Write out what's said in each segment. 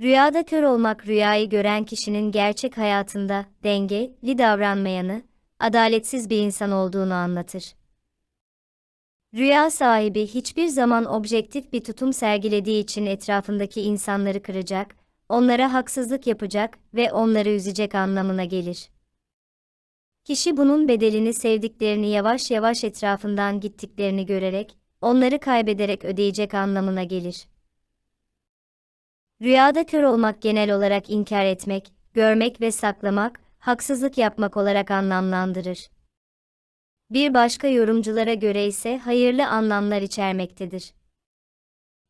Rüyada kör olmak rüyayı gören kişinin gerçek hayatında dengeli davranmayanı, adaletsiz bir insan olduğunu anlatır. Rüya sahibi hiçbir zaman objektif bir tutum sergilediği için etrafındaki insanları kıracak, onlara haksızlık yapacak ve onları üzecek anlamına gelir. Kişi bunun bedelini sevdiklerini yavaş yavaş etrafından gittiklerini görerek, onları kaybederek ödeyecek anlamına gelir. Rüyada kör olmak genel olarak inkar etmek, görmek ve saklamak, haksızlık yapmak olarak anlamlandırır. Bir başka yorumculara göre ise hayırlı anlamlar içermektedir.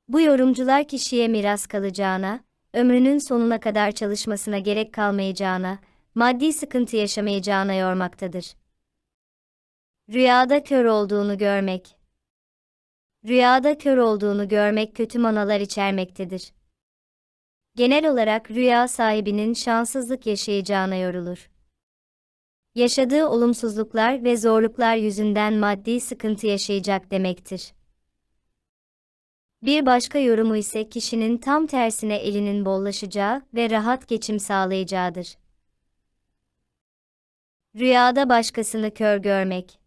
Bu yorumcular kişiye miras kalacağına, ömrünün sonuna kadar çalışmasına gerek kalmayacağına, maddi sıkıntı yaşamayacağına yormaktadır. Rüyada kör olduğunu görmek Rüyada kör olduğunu görmek kötü manalar içermektedir. Genel olarak rüya sahibinin şanssızlık yaşayacağına yorulur. Yaşadığı olumsuzluklar ve zorluklar yüzünden maddi sıkıntı yaşayacak demektir. Bir başka yorumu ise kişinin tam tersine elinin bollaşacağı ve rahat geçim sağlayacağıdır. Rüyada başkasını kör görmek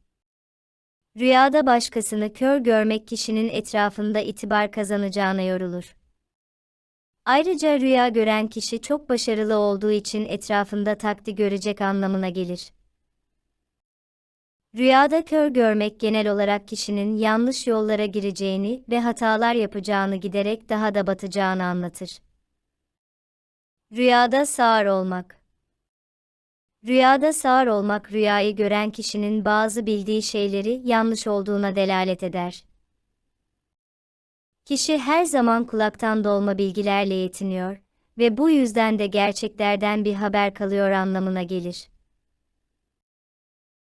Rüyada başkasını kör görmek kişinin etrafında itibar kazanacağına yorulur. Ayrıca rüya gören kişi çok başarılı olduğu için etrafında takdir görecek anlamına gelir. Rüyada kör görmek genel olarak kişinin yanlış yollara gireceğini ve hatalar yapacağını giderek daha da batacağını anlatır. Rüyada sağır olmak Rüyada sağır olmak rüyayı gören kişinin bazı bildiği şeyleri yanlış olduğuna delalet eder. Kişi her zaman kulaktan dolma bilgilerle yetiniyor ve bu yüzden de gerçeklerden bir haber kalıyor anlamına gelir.